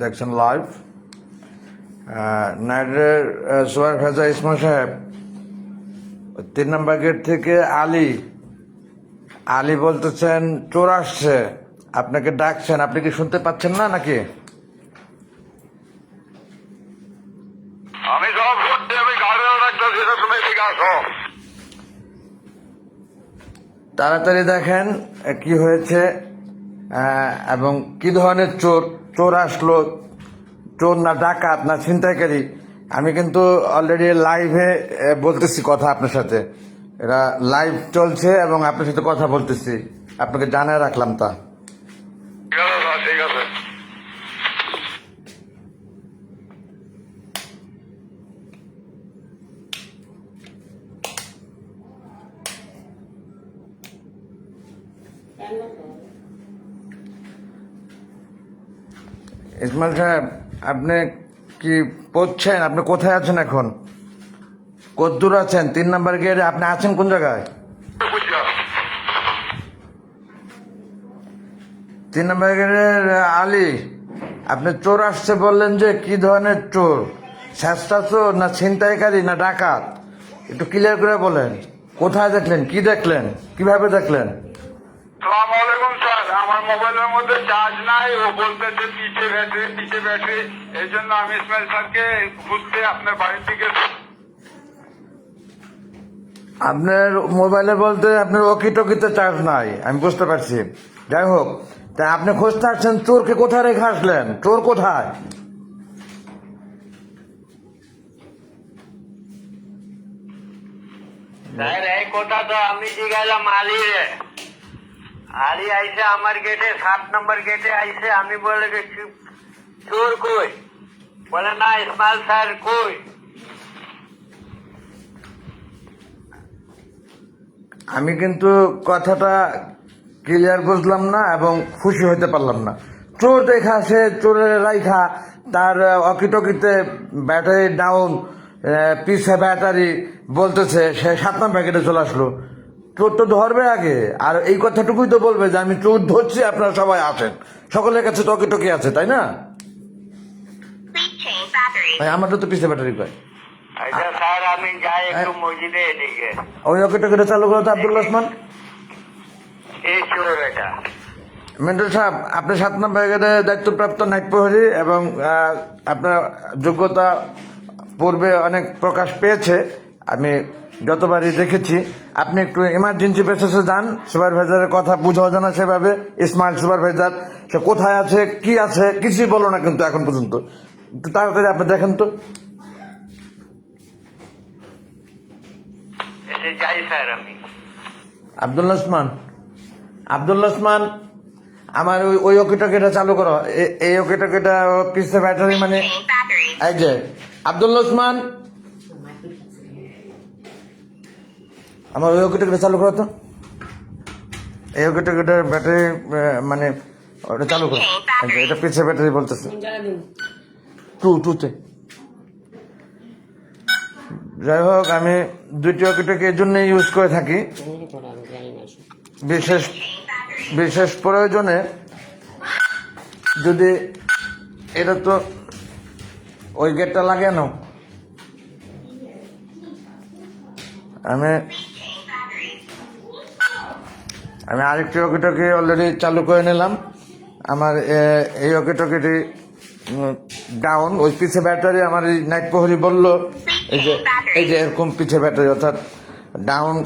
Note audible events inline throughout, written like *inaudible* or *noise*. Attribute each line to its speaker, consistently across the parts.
Speaker 1: দেখছেন live নাইটের supervisor ইসমা সাহেব তিন নম্বর গেট থেকে আলী। আলী বলতেছেন চোর আসছে। আপনাকে ডাকছেন। আপনি কি শুনতে পাচ্ছেন না নাকি?
Speaker 2: আমি সব শুনছি আমি গাড়িও রাখতেছি তুমি ঠিক আসো
Speaker 1: তাড়াতাড়ি দেখেন কি হয়েছে এবং কি ধরনের চোর? চোর আসলো, চোর না ডাকাত না ছিনতাইকারী, আমি কিন্তু অলরেডি লাইভে বলতেছি কথা আপনার সাথে। এরা লাইভ চলছে এবং আপনার সাথে কথা বলতেছি। আপনাকে জানায় রাখলাম তা।
Speaker 2: স্যার ঠিক
Speaker 1: ইসমাইল সাহেব আপনি কি পড়ছেন? আপনি কোথায় আছেন এখন? কদ্দূর আছেন তিন নম্বর গেটে। আপনি আছেন কোন জায়গায়? তিন নম্বর গেটের আলী আপনি চোর আসছে বললেন যে কি ধরনের চোর? শেষটা চোর না ছিনতাইকারী না ডাকাত? একটু ক্লিয়ার করে বলেন। কোথায় দেখলেন? কি দেখলেন? কীভাবে দেখলেন?
Speaker 2: আমার মোবাইলের মধ্যে চার্জ নাই ও বলতেছে পিছে ব্যাটারি পিছে ব্যাটারি এই জন্য আমি ইসমাইল স্যারকে খুঁজতে আপনার বাড়ির দিকে
Speaker 1: আপনার মোবাইলে বলতে আপনার ওকি টকিতে চার্জ নাই আমি বুঝতে পারছি। যাই হোক তা আপনি খুঁজতে আসছেন চোরকে কোথায় রেখে আসলেন? চোর কোথায়?
Speaker 3: স্যার এই কথা তো আমি জিগাইলাম রে আলী আইসে আমার গেটে সাত নম্বর গেটে আইসে আমি বলে গেছি, চোর কই? বলে, না স্যার কই?
Speaker 1: আমি কিন্তু কথাটা ক্লিয়ার বুঝলাম না এবং খুশি হতে পারলাম না। চোর দেখা সে চোরের রাইখা, তার অকিটকিতে ব্যাটারি ডাউন পিছে ব্যাটারি বলতেছে, সে সাত নম্বর প্যাকেটে চলে আসলো। চোর তো ধরবে আগে। আর এই কথাটুকুই তো বলবে যে আমি চোর ধরছি আপনারা সবাই আসেন। সকলের কাছে টকে টকে আছে তাই না. ভাই আমারটা তো পিছে ব্যাটারি কয়।
Speaker 3: আচ্ছা এদিকে।
Speaker 1: ওই অকিটকিটা চালু করো তো আব্দুল ওসমান
Speaker 3: চোর
Speaker 1: সাহেব আপনি সাত নম্বর দায়িত্বপ্রাপ্ত নাইট প্রহরী এবং আপনার যোগ্যতা পূর্বে অনেক প্রকাশ পেয়েছে। আমি যতবারই দেখেছি আপনি একটু ইমার্জেন্সি বেসিসে যান সুপারভাইজারের কথা বুঝাও জানা সেভাবে স্মার্ট সুপারভাইজার সে কোথায় আছে কি আছে কিছুই বলো না কিন্তু এখন পর্যন্ত। তাড়াতাড়ি আপনি দেখেন তো।
Speaker 3: এসে যাই স্যার আমি।
Speaker 1: আব্দুল ওসমান আব্দুল ওসমান আমার ওই ওই ওকিটকিটা চালু করো। এ- এই ওকিটকিটা পিসে ব্যাটারি মানে. এই যে আব্দুল ওসমান আমার ওই ওকিটকিটা চালু করো তো। এই ওকিটকিটার ব্যাটারি মানে ওটা চালু করো। এই এটা পিছে ব্যাটারি বলতেছে। টু টুতে যাই হোক, আমি দুইটি ওকিটকি এর জন্য ইউজ করে থাকি। বিশেষ বিশেষ প্রয়োজনে যদি এটা তো ওই গেটটা লাগে না আমি আমি আরেকটি ওকিটকি অলরেডি চালু করে নিলাম। আমার এই ওকিটকিটি ডাউন ওই পিছে ব্যাটারি আমার এই নাইট প্রহরী বলল, এই যে এই যে এরকম পিছে ব্যাটারি, অর্থাৎ ডাউন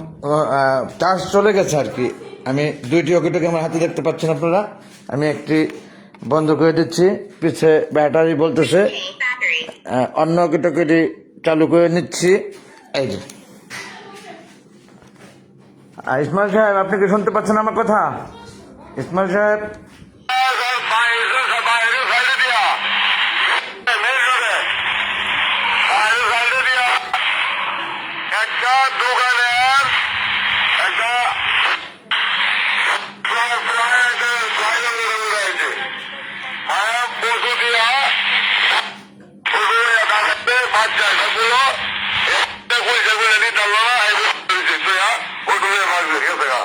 Speaker 1: চার্জ চলে গেছে আর কি। আমি দুইটি ওকিটকি আমার হাতে দেখতে পাচ্ছেন আপনারা। আমি একটি বন্ধ করে দিচ্ছি। পিছে ব্যাটারি বলতেছে অন্য ওকিটকিটি চালু করে নিচ্ছি। এই যে। আহ, ইসমাইল সাহেব আপনি কি শুনতে পাচ্ছেন আমার কথা ইসমাইল সাহেব
Speaker 2: স্যার বাইরে বাইরে সাইডে দিয়া মেন রোডে বাইরে সাইডে দিয়া একটা দোকানের একটা প্রায় প্রায় একটা বাইরে রোডে রয়েছে আর পশু দিয়া পশু দিয়া দাঁড়াতে বাচ্চা সবগুলো একটা পয়সা করে নিতে পারল না এই পশু দিয়ে বাঁচবে গেছে গা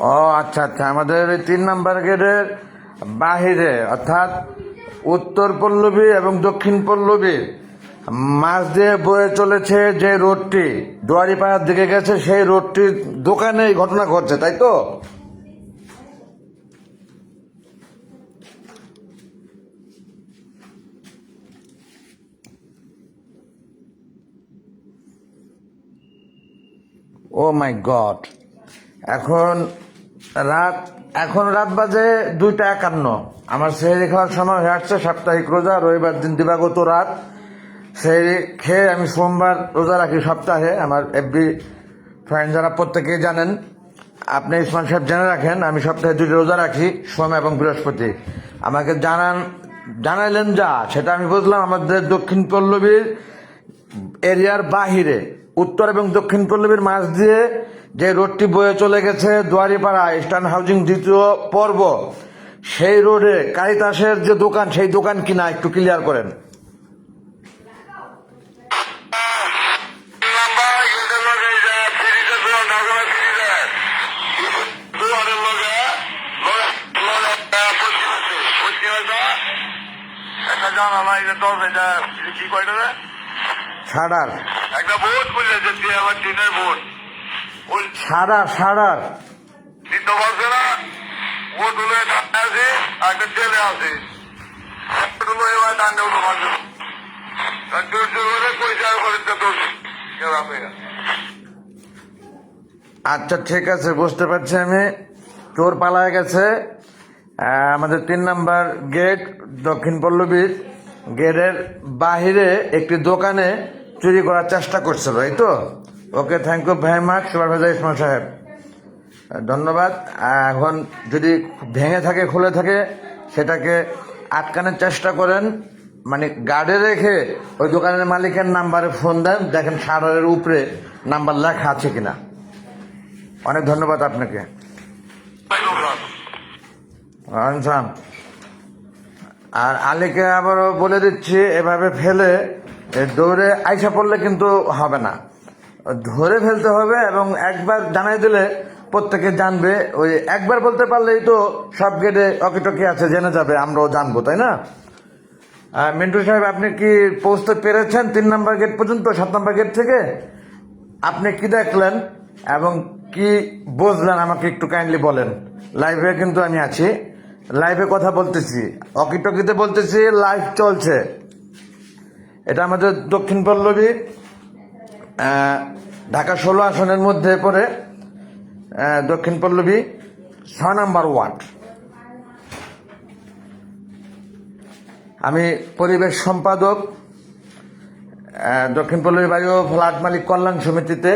Speaker 1: ও আচ্ছা আচ্ছা আমাদের ওই তিন নাম্বার গেটের বাহিরে, অর্থাৎ উত্তর পল্লবী এবং দক্ষিণ পল্লবীর মাছ দিয়ে বয়ে চলেছে যে রোডটি, দুয়ারিপাড়ার দিকে গেছে, সেই রোডটির দোকানে এই ঘটনা ঘটছে, তাই তো? ও মাই গড, এখন রাত, এখন রাত বাজে দুইটা একান্ন। আমার সেহরি খাওয়ার সময় হয়ে আসছে সাপ্তাহিক রোজা, রবিবার দিন দিবাগত রাত। সেহরি খেয়ে আমি সোমবার রোজা রাখি সপ্তাহে, আমার এফবি ফ্রেন্ড যারা প্রত্যেকেই জানেন। আপনি ইসমান সাহেব জেনে রাখেন, আমি সপ্তাহে দুটি রোজা রাখি, সোম এবং বৃহস্পতি। আমাকে জানান, জানাইলেন যা, সেটা আমি বুঝলাম আমাদের দক্ষিণ পল্লবীর এরিয়ার বাহিরে। উত্তর এবং দক্ষিণ পল্লবীর মাঝ দিয়ে যে রোডটি বয়ে চলে গেছে দুয়ারিপাড়া ইস্টার্ন হাউজিং দ্বিতীয় পর্ব, সেই রোডে কারিতাসের যে দোকান, সেই দোকান কিনা একটু ক্লিয়ার করেন। সাড়ার
Speaker 2: একটা বোট বললে যে আমার দিনের বোট ওই
Speaker 1: সাড়ার সাড়ার
Speaker 2: দিতে পারছে না ও তুলে আছে একটা ছেলে আছে। তুলো এবার ঠান্ডা উঠে পারছে জোর জোর করে পয়সা করে তো দোষ
Speaker 1: আচ্ছা ঠিক আছে বুঝতে পারছি আমি। চোর পালায় গেছে। আমাদের তিন নাম্বার গেট দক্ষিণ পল্লবীর গেটের বাহিরে একটি দোকানে চুরি করার চেষ্টা করছিল এই তো? Okay thank you very much supervisor Ismail সাহেব। ধন্যবাদ। এখন যদি ভেঙে থাকে, খুলে থাকে, সেটাকে আটকানোর চেষ্টা করেন। মানে গার্ডে রেখে ওই দোকানের মালিকের নাম্বারে ফোন দেন। দেখেন সারের উপরে নাম্বার লেখা আছে কিনা। অনেক ধন্যবাদ আপনাকে। আর আলীকে আবারও বলে দিচ্ছি, এভাবে ফেলে দৌড়ে আইসা পড়লে কিন্তু হবে না। ধরে ফেলতে হবে এবং একবার জানাই দিলে প্রত্যেকে জানবে। ওই একবার বলতে পারলেই তো সব গেটে অকিটকি আছে, জেনে যাবে, আমরাও জানব, তাই না? মিন্টু সাহেব, আপনি কি পৌঁছতে পেরেছেন তিন নম্বর গেট পর্যন্ত, সাত নম্বর গেট থেকে? আপনি কি দেখলেন এবং কি বুঝলেন, আমাকে একটু কাইন্ডলি বলেন। লাইভে কিন্তু আমি আছি। লাইভে কথা বলতেছি। অকিটকিতে বলতেছি লাইভ চলছে। এটা আমাদের দক্ষিণ পল্লবী। ঢাকা ষোলো আসনের মধ্যে পড়ে দক্ষিণ পল্লবী ছয় নাম্বার ওয়ার্ড। আমি পরিবেশ সম্পাদক দক্ষিণ পল্লবী বায়ু ফ্ল্যাট মালিক কল্যাণ সমিতিতে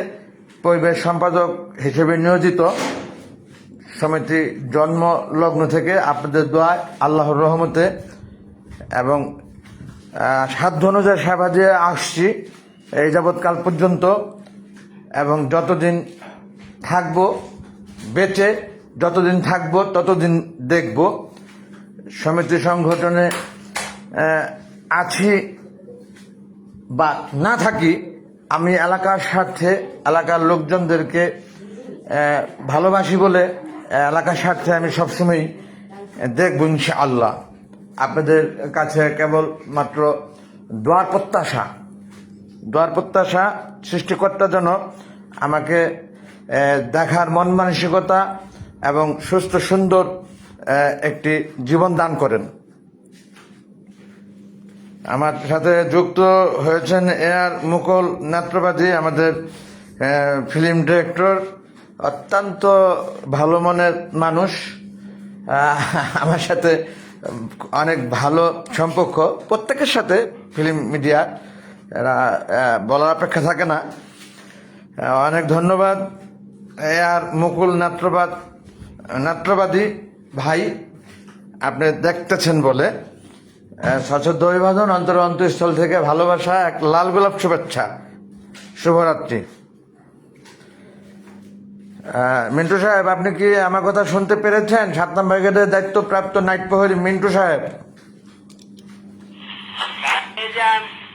Speaker 1: পরিবেশ সম্পাদক হিসেবে নিয়োজিত। সমিতি জন্ম লগ্ন থেকে আপনাদের দোয়ায় আল্লাহর রহমতে এবং সাধ্য অনুযায়ী সেবা দিয়ে আসছি। এই যাবৎকাল পর্যন্ত এবং যতদিন থাকব, বেঁচে যতদিন থাকব, ততদিন দেখব। সমিতি সংগঠনে আছি বা না থাকি, আমি এলাকার স্বার্থে, এলাকার লোকজনদেরকে ভালোবাসি বলে এলাকার স্বার্থে আমি সবসময় দেখব ইনশা আল্লাহ আপনাদের কাছে কেবল মাত্র দোয়ার প্রত্যাশা। দোয়ার প্রত্যাশা সৃষ্টিকর্তা যেন আমাকে দেখার মন মানসিকতা এবং সুস্থ, সুন্দর একটি জীবন দান করেন। আমার সাথে যুক্ত হয়েছেন এয়ার মুকুল নেত্রবাদী আমাদের ফিল্ম ডিরেক্টর, অত্যন্ত ভালো মনের মানুষ। আমার সাথে অনেক ভালো সম্পর্ক। প্রত্যেকের সাথে ফিল্ম মিডিয়া এরা বলার অপেক্ষা থাকে না। অনেক ধন্যবাদ। এয়ার মুকুল নাট্যবাদ নাট্যবাদী ভাই, আপনি দেখতেছেন বলে। সশ্রদ্ধ অভিবাদন, অন্তর অন্তঃস্থল থেকে ভালোবাসা, এক লাল গোলাপ শুভেচ্ছা। শুভরাত্রি। মিন্টু সাহেব, আপনি কি আমার কথা শুনতে পেরেছেন? সাত নম্বর গেটের দায়িত্বপ্রাপ্ত নাইট প্রহরী মিন্টু সাহেব।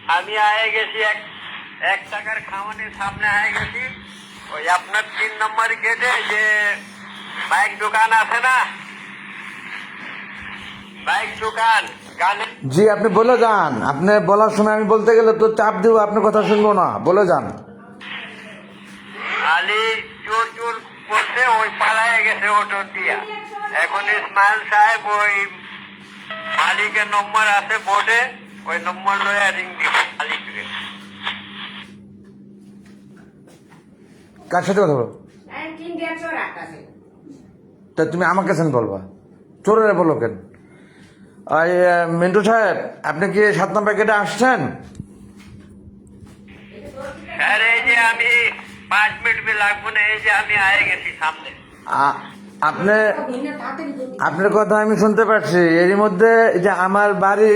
Speaker 3: আম- আয়ে গেছি এক এক টাকার খাওয়ানির সামনে আয়ে গেছি। ওই আপনার তিন নম্বর গেটে যে বাইক দোকান আছে না? বাইক দোকান
Speaker 1: জি আপনি বলে যান। আপনি বলার সময় আমি বলতে গেলে তো চাপ দিব আপনার কথা শুনব না। বলে যান।
Speaker 3: আলি চোর চোর করতে ওই পালায় গেছে অটো দিয়া। এখন ইসমাইল সাহেব ওই মালিকের নম্বর আছে বোর্ডে। ওই নম্বর লয়ে রিং দিবে
Speaker 1: কার সাথে কথা বলো?
Speaker 4: আছে।
Speaker 1: তা তুমি আমাকে কেন বলবা? চোরের বলো কেন? মিন্টু সাহেব আপনি কি সাত নম্বর গেটে আসছেন?
Speaker 3: স্যার এই যে আমি পাঁচ মিনিট বি লাগবো না এই যে আমি আয়ে গেছি সামনে।
Speaker 1: আপনি আপনার কথা আমি শুনতে পাচ্ছি। এরই মধ্যে এই যে আমার বাড়ি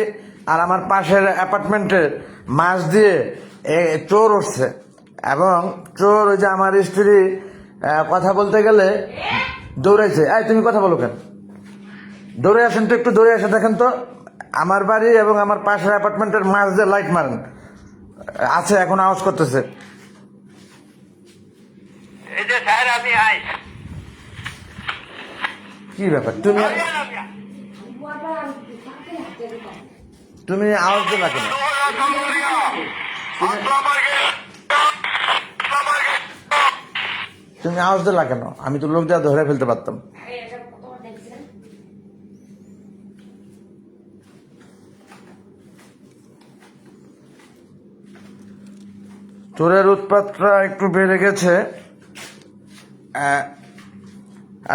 Speaker 1: আর আমার পাশের অ্যাপার্টমেন্টের মাছ দিয়ে এ চোর উঠছে। এবং চোর ওই যে আমার স্ত্রী কথা বলতে গেলে দৌড়াইছে। এই তুমি কথা বলো কেন? দৌড়ে আসেন তো একটু দৌড়ে আসে দেখেন তো। আমার বাড়ি এবং আমার পাশের অ্যাপার্টমেন্টের মাছ দিয়ে লাইট মারেন। আছে এখন আওয়াজ করতেছে।
Speaker 3: এই যে স্যার আমি আই।
Speaker 1: কি ব্যাপার? তুমি তুমি আওয়াজ দিলা কেন? তুমি আওয়াজ দিলা কেন? আমি তো লোক দেওয়া ধরে ফেলতে পারতাম। চোরের উৎপাতটা একটু বেড়ে গেছে।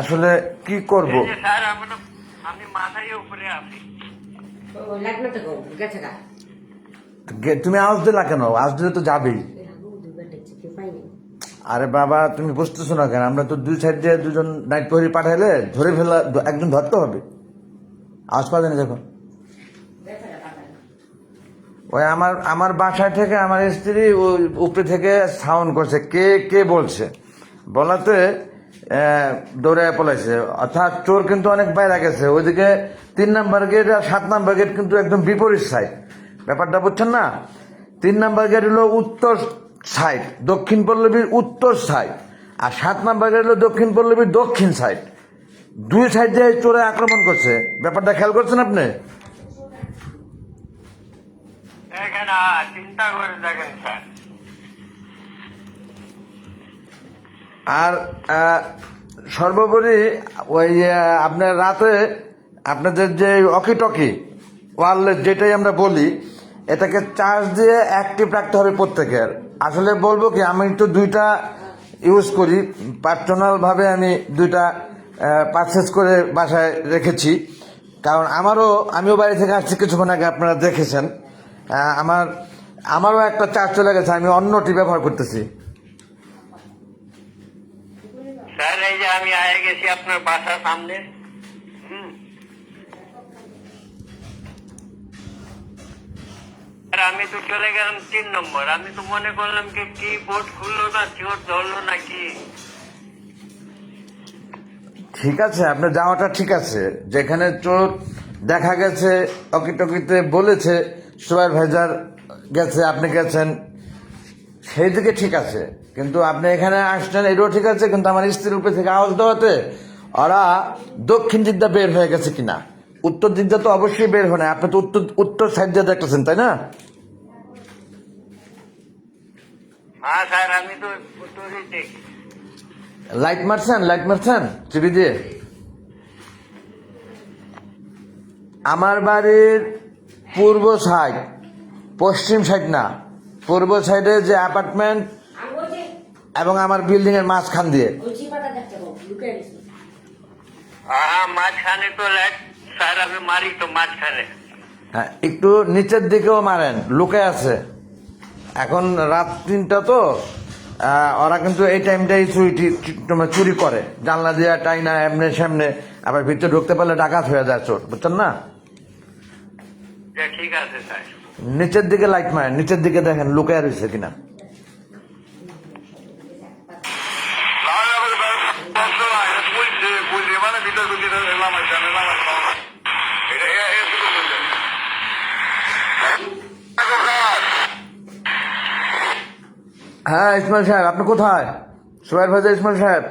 Speaker 1: আসলে কি করব?
Speaker 3: আমি মাথায় উপরে আছি।
Speaker 1: তুমি আওয়াজ দিলা কেন? আওয়াজ দিলে তো যাবেই। আরে বাবা তুমি বুঝতেছো না কেন? আমরা তো দুই সাইড দিয়ে দুজন নাইট প্রহরী পাঠাইলে ধরে ফেলা একজন ধরতে হবে। আওয়াজ পাওয়া যায় না দেখো ওই আমার আমার বাসা থেকে আমার স্ত্রী ওই উপরে থেকে সাউন্ড করছে। কে কে বলছে? বলাতে আহ, দৌড়ে পলাইছে। অর্থাৎ চোর কিন্তু অনেক বাইরে গেছে। ওইদিকে তিন নাম্বার গেট আর সাত নাম্বার গেট কিন্তু একদম বিপরীত সাইড ব্যাপারটা বুঝছেন না? তিন নাম্বার গেট হলো উত্তর সাইড দক্ষিণ পল্লবীর উত্তর সাইড আর সাত নাম্বার গেট হলো দক্ষিণ পল্লবীর দক্ষিণ সাইড দুই সাইড দিয়ে চোরে আক্রমণ করছে। ব্যাপারটা খেয়াল করছেন আপনি?
Speaker 3: চিন্তা করে দেখেন স্যার।
Speaker 1: আর সর্বোপরি ওই আপনার রাতে আপনাদের যে অকি টকি ওয়ারলেস যেটাই আমরা বলি, এটাকে চার্জ দিয়ে অ্যাক্টিভ রাখতে হবে প্রত্যেকের। আসলে বলব কি, আমি তো দুইটা ইউজ করি, পার্সোনালভাবে আমি দুইটা পারচেস করে বাসায় রেখেছি। কারণ আমারও, আমিও বাড়ি থেকে আসছি কিছুক্ষণ আগে, আপনারা দেখেছেন। আমার, আমারও একটা চার্জ চলে গেছে, আমি অন্যটি ব্যবহার করতেছি
Speaker 3: স্যার যে আমি আয়ে গেছি আপনার বাসার সামনে। আমি তো চলে গেলাম তিন নম্বর। আমি তো মনে করলাম কি কি বোর্ড খুললো না চোর ধরলো নাকি?
Speaker 1: ঠিক আছে, আপনার যাওয়াটা ঠিক আছে। যেখানে চোর দেখা গেছে অকিটকিতে বলেছে, সুপারভাইজার গেছে, আপনি গেছেন। সেই দিকে ঠিক আছে। কিন্তু আপনি এখানে আসছেন এটাও ঠিক আছে কিন্তু আমার স্ত্রীর উপরে থেকে আওয়াজ দেওয়াতে ওরা দক্ষিণ দিকটা বের হয়ে গেছে কিনা? উত্তর দিকটা তো অবশ্যই বের হয় না আপনি তো উত্তর উত্তর সাইড দিয়ে দেখতেছেন তাই না?
Speaker 3: হ্যাঁ
Speaker 1: লাইট মারছেন লাইট মারছেন? টিভি দিয়ে? আমার বাড়ির পূর্ব সাইড পশ্চিম সাইড না। পূর্ব সাইডে যে অ্যাপার্টমেন্ট এবং আমার বিল্ডিং এর মাঝখান দিয়ে।
Speaker 3: মাঝখানে তো লাইট। স্যার আমি মারি তো মাঝখানে।
Speaker 1: হ্যাঁ একটু নিচের দিকেও মারেন লুকে আছে। এখন রাত তিনটা তো ওরা কিন্তু এই টাইমটাই চুরি চুরি করে। জানলা দিয়ে টাইনা এমনে সামনে আবার ভিতরে ঢুকতে পারলে ডাকাত হয়ে যায় চোর বুঝছেন না?
Speaker 3: ঠিক আছে স্যার।
Speaker 1: নিচের দিকে লাইট মারেন, নিচের দিকে দেখেন, লুকায় রয়েছে কিনা। হ্যাঁ ইসমাইল সাহেব, আপনি কোথায় সোহেল ভাজা ইসমাইল সাহেব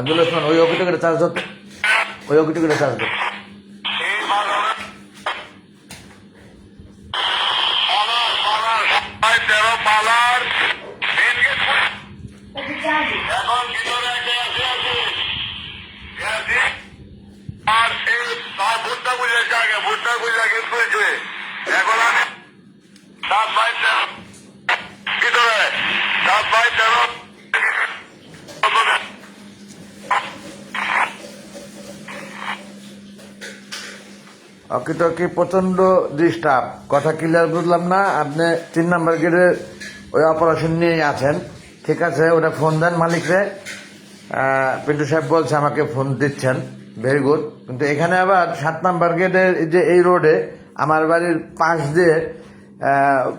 Speaker 1: আব্দুল ওসমান ওই অকিটা করে চার্জ ধরতো ওই অকিটা করে চার্জ ধর
Speaker 2: এই বাজারে পালার পালার সবাই তেরো পালার মেন গেট এখন ভিতরে একটা আছে আছে আছে আর এই তার ভুট্টা বুঝেছে আগে ভুট্টা বুঝে গেট করেছে এখন আমি সাত বাই তেরো ভিতরে সাত বাই তেরো
Speaker 1: অকিটকি প্রচণ্ড ডিস্টার্ব? কথা ক্লিয়ার বুঝলাম না, আপনি তিন নাম্বার গেটের ওই অপারেশন নিয়েই আছেন। ঠিক আছে, ওটা ফোন দেন মালিকরে পিন্টু সাহেব বলছে আমাকে ফোন দিচ্ছেন। ভেরি গুড কিন্তু এখানে আবার সাত নাম্বার গেটের যে এই রোডে আমার বাড়ির পাশ দিয়ে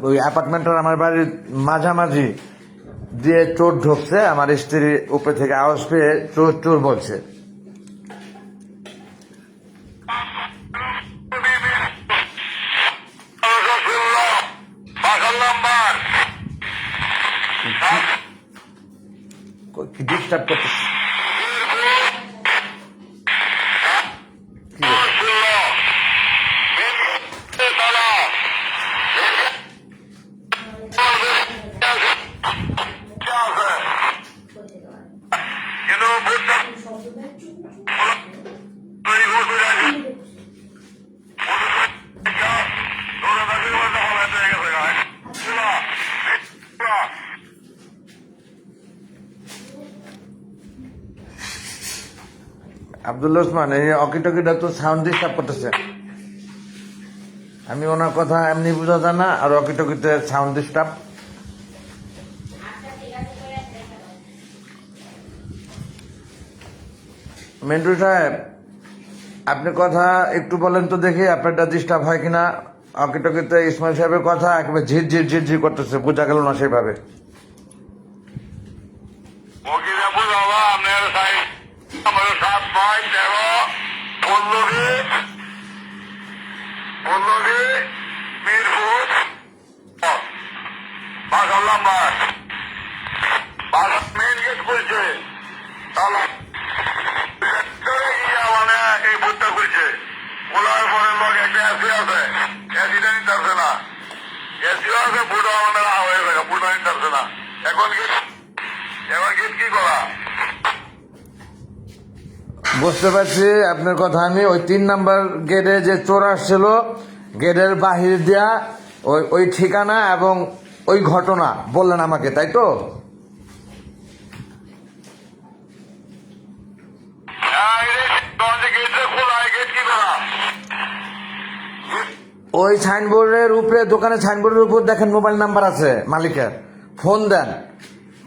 Speaker 1: ওই অ্যাপার্টমেন্টের আমার বাড়ির মাঝামাঝি দিয়ে চোর ঢুকছে। আমার স্ত্রী উপরে থেকে আওয়াজ পেয়ে চোর চোর বলছে
Speaker 2: বাসার নাম্বার
Speaker 1: কি ডিস্টার্ব করতেছে কি রে?
Speaker 2: কিন্তু বুঝতে তৈরি করতে জানি
Speaker 1: আব্দুল ওসমান, এই অকিটকিটা তো সাউন্ড ডিস্টার্ব করতেছে। আমি ওনার কথা এমনি বোঝা যায় না, আর অকিটকিতে সাউন্ড ডিস্টার্ব মেন্টু সাহেব, আপনি কথা একটু বলেন তো দেখি, আপনারটা ডিস্টার্ব হয় কিনা। অকিটকিতে ইসমাইল সাহেবের কথা একেবারে ঝির ঝির ঝির ঝির করতেছে, বোঝা গেল না সেইভাবে
Speaker 2: ওকে যাব বাবা আপনার সাইড মেন গেট করছে এই ভুট্টা করছে খোলার পরে লোক একটা আছে। এসিটা নিতে পারছে না। এসিও আছে ভুটা আমাদের হয়ে পারছে না। এখন কি এবার গেট কি করা?
Speaker 1: বুঝতে পারছি, আপনার কথা আমি। ওই তিন নাম্বার গেটে যে চোর আসছিল, গেটের বাহির দিয়া ওই ওই ঠিকানা এবং ওই ঘটনা বললেন আমাকে, তাই তো? ওই সাইনবোর্ডের উপরে দোকানে সাইনবোর্ডের উপর দেখেন মোবাইল নাম্বার আছে, মালিকের। ফোন দেন।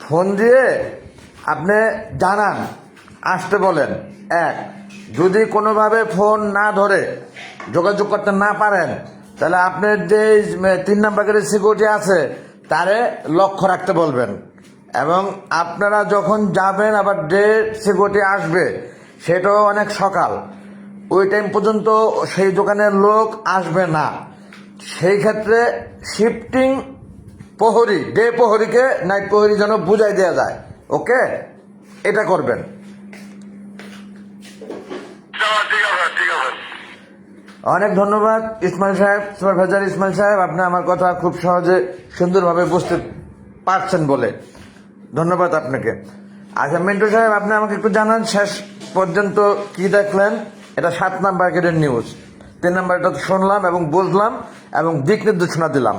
Speaker 1: ফোন দিয়ে আপনি জানান, আসতে বলেন। এক, যদি কোনোভাবে ফোন না ধরে, যোগাযোগ করতে না পারেন, তাহলে আপনার যে তিন নাম্বারের সিকিউরিটি আছে, তারে লক্ষ্য রাখতে বলবেন। এবং আপনারা যখন যাবেন, আবার যে সিকিউরিটি আসবে, সেটাও অনেক সকাল। ওই টাইম পর্যন্ত সেই দোকানের লোক আসবে না। সেই ক্ষেত্রে শিফটিং প্রহরী ডে প্রহরীকে নাইট প্রহরী যেন বুঝাই দেওয়া যায়। ওকে এটা করবেন
Speaker 2: চলো, ঠিক আছে ঠিক আছে
Speaker 1: অনেক ধন্যবাদ, ইসমাইল সাহেব সুপারভাইজার ইসমাইল সাহেব। আপনি আমার কথা খুব সহজে, সুন্দরভাবে বুঝতে পারছেন বলে। ধন্যবাদ আপনাকে। আচ্ছা মিন্টু সাহেব, আপনি আমাকে একটু জানান শেষ পর্যন্ত কি দেখলেন? এটা সাত নাম্বার গেটের নিউজ। তিন নাম্বারটা তো শুনলাম এবং বুঝলাম এবং দিক নির্দেশনা দিলাম।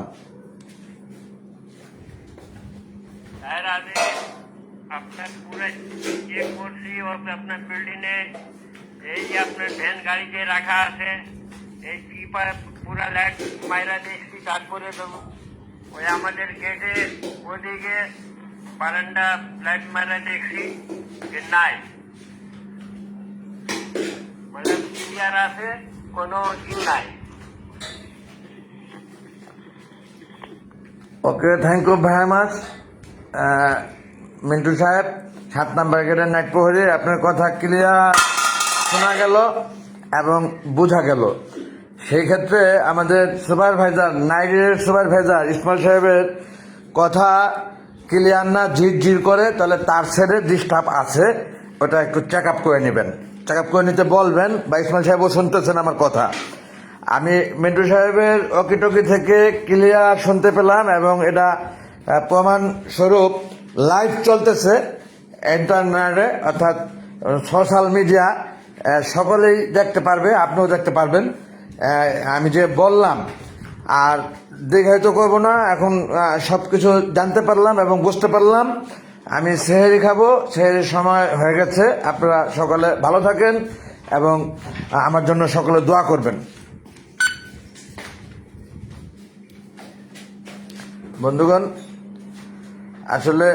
Speaker 3: আপনার বিল্ডিং এ, এই আপনার ভ্যান গাড়ি যে রাখা আছে এই পুরা লাইট মাইরা দেখছি তারপরে তো ওই আমাদের গেটে ওদিকে বারান্দা লাইট মাইরা দেখছি যে নাই। মানে ক্লিয়ার আছে? কোনো ই নাই।
Speaker 1: Okay thank you very much Mintu সাহেব, সাত নাম্বার গেটের নাইট প্রহরী আপনার কথা ক্লিয়ার শোনা গেল এবং বোঝা গেল। সেই ক্ষেত্রে আমাদের সুপারভাইজার নাইটের সুপারভাইজার ইসমাইল সাহেবের কথা ক্লিয়ার না ঝির ঝির করে, তাহলে তার সেরে ডিস্টার্ব আছে। ওটা একটু চেক আপ করে নেবেন। চেক আপ করে নিতে বলবেন বা ইসমাইল সাহেবও শুনতেছেন আমার কথা। আমি মিন্টু সাহেবের অকিটকি থেকে ক্লিয়ার শুনতে পেলাম এবং এটা প্রমাণ স্বরূপ লাইভ চলতেছে। ইন্টারনেটে অর্থাৎ সোশ্যাল মিডিয়া সকলেই দেখতে পারবে, আপনিও দেখতে পারবেন। আমি যে বললাম, আর দীর্ঘায়িত করব না, এখন সব কিছু জানতে পারলাম এবং বুঝতে পারলাম। আমি সেহেরি খাব সেহেরির সময় হয়ে গেছে, আপনারা সকলে ভালো থাকেন এবং আমার জন্য সকলে দোয়া করবেন। বন্ধুগণ, আসলে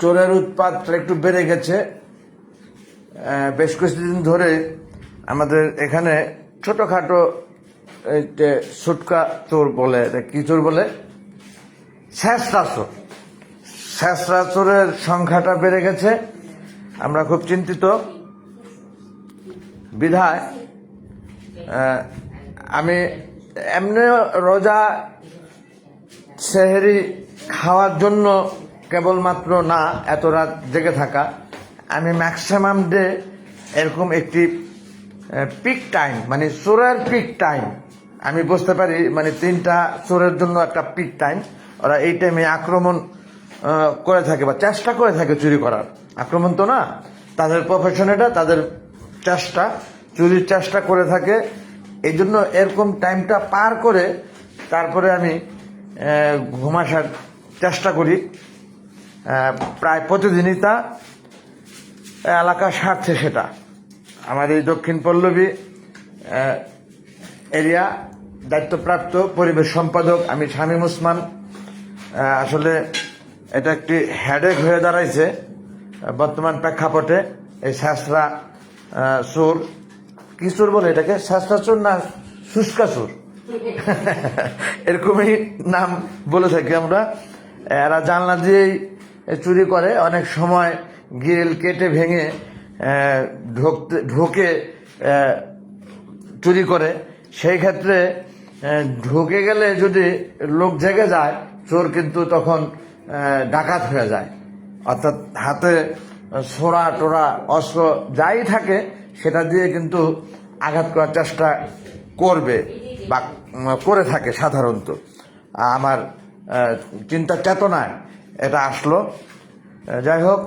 Speaker 1: চোরের উৎপাতটা একটু বেড়ে গেছে। বেশ কিছুদিন ধরে আমাদের এখানে ছোটোখাটো সুটকা চোর বলে কি চোর বলে? শেষরা চোর শেষরা চোরের সংখ্যাটা বেড়ে গেছে। আমরা খুব চিন্তিত। বিধায় আমি এমনি রোজা সেহেরি খাওয়ার জন্য কেবলমাত্র না, এত রাত জেগে থাকা। আমি ম্যাক্সিমাম ডে এরকম একটি পিক টাইম মানে চোরের পিক টাইম আমি বুঝতে পারি মানে তিনটা চোরের জন্য একটা পিক টাইম ওরা এই টাইমে আক্রমণ করে থাকে বা চেষ্টা করে থাকে চুরি করার। আক্রমণ তো না। তাদের প্রফেশন এটা, তাদের চেষ্টা, চুরির চেষ্টা করে থাকে। এই জন্য এরকম টাইমটা পার করে তারপরে আমি ঘুম আসার চেষ্টা করি। প্রায় প্রতিদিনই তা এলাকার স্বার্থে সেটা। আমার এই দক্ষিণ পল্লবী এরিয়া, দায়িত্বপ্রাপ্ত পরিবেশ সম্পাদক আমি শামীম ওসমান আসলে এটা একটি হেডেক হয়ে দাঁড়াইছে বর্তমান প্রেক্ষাপটে এই শাসরা চোর। কি চোর বলে এটাকে? শাসরা চোর না শুষ্কা চোর? *laughs* এরকমই নাম বলে থাকি আমরা। এরা জানলা দিয়েই চুরি করে, অনেক সময় গ্রিল কেটে ভেঙে ঢুকতে, ঢোকে চুরি করে। সেই ক্ষেত্রে ঢুকে গেলে যদি লোক জেগে যায়, চোর কিন্তু তখন ডাকাত হয়ে যায়। অর্থাৎ হাতে ছোড়া টোড়া অস্ত্র যাই থাকে, সেটা দিয়ে কিন্তু আঘাত করার চেষ্টা করবে বা করে থাকে সাধারণত। আমার চিন্তা চেতনায় এটা আসলো। যাই হোক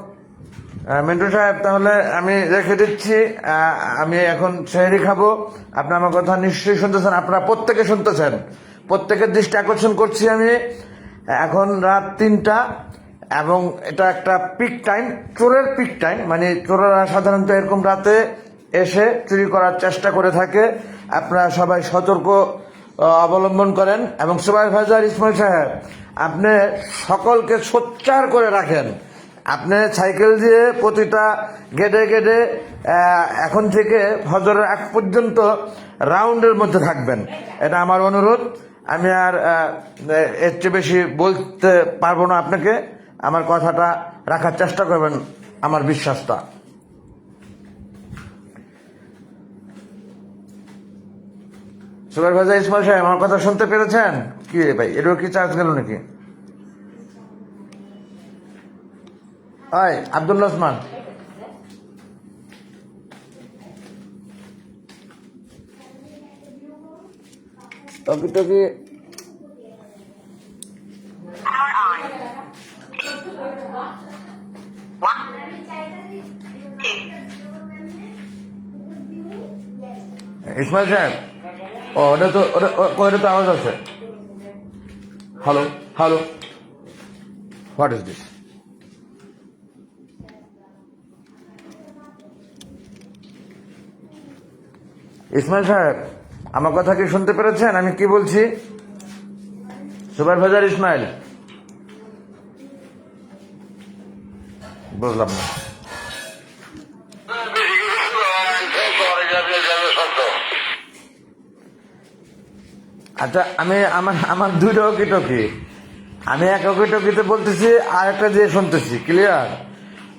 Speaker 1: মিন্টু সাহেব, তাহলে আমি রেখে দিচ্ছি। আমি এখন সেহরি খাব। আপনি আমার কথা নিশ্চয়ই শুনতেছেন, আপনারা প্রত্যেকে শুনতেছেন। প্রত্যেকের দৃষ্টি আকর্ষণ করছি আমি। এখন রাত তিনটা, এবং এটা একটা পিক টাইম চোরের পিক টাইম মানে চোরেরা সাধারণত এরকম রাতে এসে চুরি করার চেষ্টা করে থাকে। আপনারা সবাই সতর্ক অবলম্বন করেন। এবং সুপারভাইজার ইসমাইল সাহেব, আপনি সকলকে সোচ্চার করে রাখেন। আপনি সাইকেল দিয়ে প্রতিটা গেটে গেটে এখন থেকে ফজরের এক পর্যন্ত রাউন্ডের মধ্যে থাকবেন। এটা আমার অনুরোধ। আমি আর এর চেয়ে বেশি বলতে পারব না আপনাকে। আমার কথাটা রাখার চেষ্টা করবেন আমার বিশ্বাসটা। সুপারভাইজার ইসমাইল সাহেব, আমার কথা শুনতে পেরেছেন? কি রে ভাই, এটাও কি চার্জ গেল নাকি? হয় আব্দুল্লাহ ওসমান টকি টকি. ইসমাইল সাহেব, ও, ওটা তো ওটা তো আওয়াজ আছে। Hello hello what is this Ismail সাহেব, আমার কথা কি শুনতে পেরেছেন? আমি কি বলছি? সুপারভাইজার ইসমাইল। বুঝলাম না। আচ্ছা আমি, আমার আমার দুইটা ওকি টকি আমি এক ওকি টকিতে বলতেছি আর একটা দিয়ে শুনতেছি, ক্লিয়ার?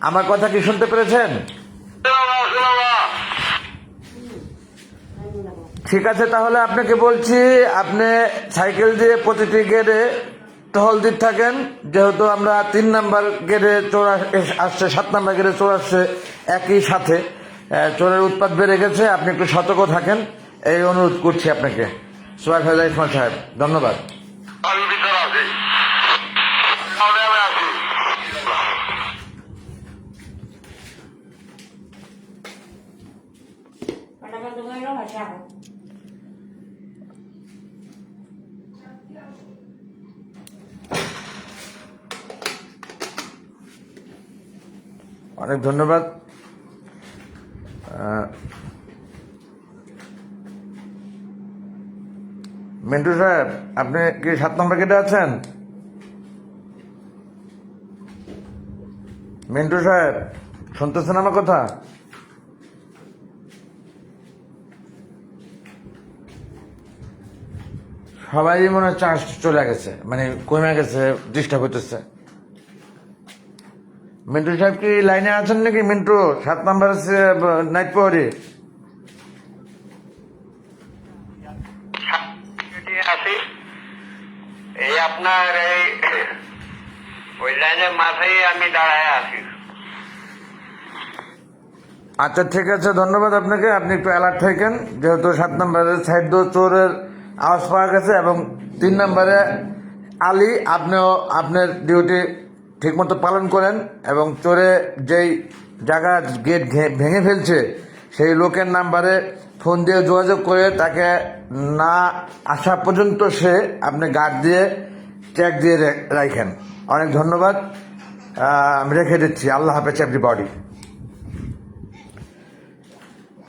Speaker 1: আমার কথা কি শুনতে পেরেছেন
Speaker 2: শোনা শোনা
Speaker 1: ঠিক আছে, তাহলে আপনাকে বলছি, আপনি সাইকেল দিয়ে প্রতিটি গেটে টহল দিতে থাকেন। যেহেতু আমরা তিন নাম্বার গেটে চোর আসছে, সাত নাম্বার গেটে চোর আসছে একই সাথে। চোরের উৎপাত বেড়ে গেছে, আপনি একটু সতর্ক থাকেন। এই অনুরোধ করছি আপনাকে। সোয়াই ফাজা ইসমাল সাহেব, ধন্যবাদ
Speaker 2: আমি আছি
Speaker 4: পাটা বন্ধ করে নাও ভাষা
Speaker 1: অনেক ধন্যবাদ। মিন্টু সাহেব, আপনি কি সাত নম্বর গেটে আছেন? মিন্টু সাহেব, শুনতেছেন আমার কথা? সবাই মনে হয় চান্স চলে গেছে মানে কমে গেছে ডিস্টার্ব হইতেছে। মিন্টু সাহেব কি লাইনে আছেন নাকি? মিন্টু সাত নাম্বার নাইট প্রহরী।
Speaker 3: এই আপনার এই ওই লাইনের মাথায় আমি দাঁড়ায় আছি।
Speaker 1: আচ্ছা ঠিক আছে ধন্যবাদ আপনাকে। আপনি একটু অ্যালার্ট থাকেন যেহেতু সাত নম্বরের সাইড চোরের আওয়াজ পাওয়া গেছে এবং তিন নম্বরে আলী আপনিও আপনার ডিউটি ঠিকমতো পালন করেন এবং চোরে যেই জায়গা গেট ভেঙে ফেলছে সেই লোকের নাম্বারে ফোন দিয়ে যোগাযোগ করে তাকে না আসা পর্যন্ত সে আপনি গার্ড দিয়ে চেক দিয়ে রাখেন। অনেক ধন্যবাদ। আমি রেখে দিচ্ছি। আল্লাহ হাফেজ এভরি বডি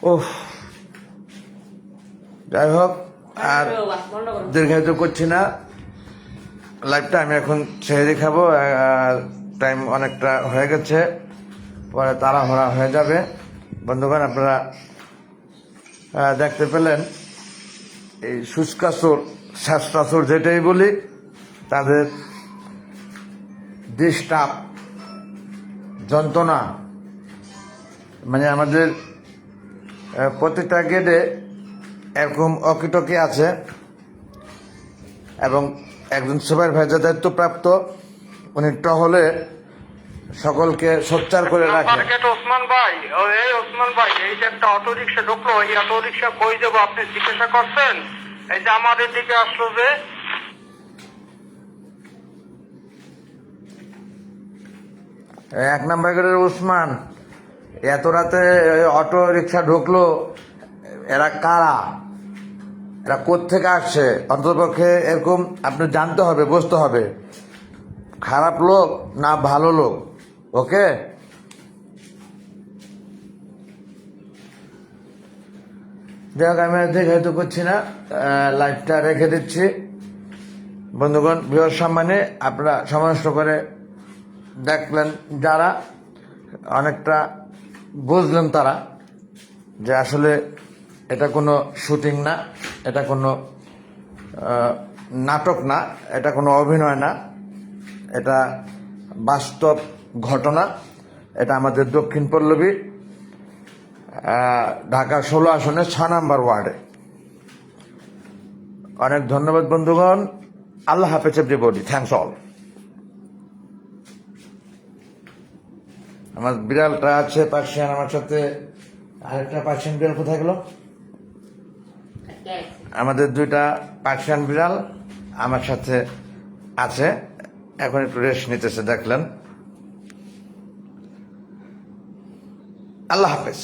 Speaker 1: ওহ যাই হোক আর দীর্ঘায়িত করছি না। লাইভটা আমি এখন ছেড়ে খাব টাইম অনেকটা হয়ে গেছে। পরে তাড়াহড়া হয়ে যাবে। বন্ধুগণ, আপনারা দেখতে পেলেন, এই শুষ্কাসুর শ্বাসটাসুর যেটাই বলি, তাদের ডিস্টার্ব, যন্ত্রণা মানে আমাদের প্রতিটা গেটে এরকম অকিটকি আছে। এবং একজন সুপারভাইজার দায়িত্বপ্রাপ্ত উনি টহলে সকলকে সোচ্চার করে রাখেন
Speaker 3: ওসমান ভাই। এই ওসমান ভাই এই যে একটা অটো রিক্সা ঢুকলো এই অটো রিক্সা কই দেবো আপনি জিজ্ঞাসা করছেন? এই যে আমাদের দিকে আসলো যে।
Speaker 1: এক নম্বর গেটের উসমান এত রাতে অটো রিক্সা ঢুকলো এরা কারা? এরা কোত্থেকে আসছে? অন্ততপক্ষে এরকম আপনি জানতে হবে, বুঝতে হবে। খারাপ লোক না ভালো লোক, ওকে? যাই হোক, আমি দেখাইতে করছি না লাইভটা রেখে দিচ্ছি। বন্ধুগণ বৃহৎ সম্মানে আপনারা সমানষ্ট করে দেখলেন যারা, অনেকটা বুঝলেন তারা যে আসলে এটা কোনো শুটিং না। এটা কোনো নাটক না, এটা কোনো অভিনয় না। এটা বাস্তব ঘটনা। এটা আমাদের দক্ষিণ পল্লবী ঢাকা ষোলো আসনে ছ নম্বর ওয়ার্ডে। অনেক ধন্যবাদ, বন্ধুগণ। আল্লাহ হাফেজ এভরিবডি থ্যাংকস অল আমার বিড়ালটা আছে পার্সিয়ান, আমার সাথে আরেকটা পার্সিয়ান বিড়াল কোথায় গেল? আমাদের দুইটা পার্সিয়ান বিড়াল আমার সাথে আছে। এখন একটু রেস্ট নিতেছে দেখলেন। আল্লাহ হাফেজ।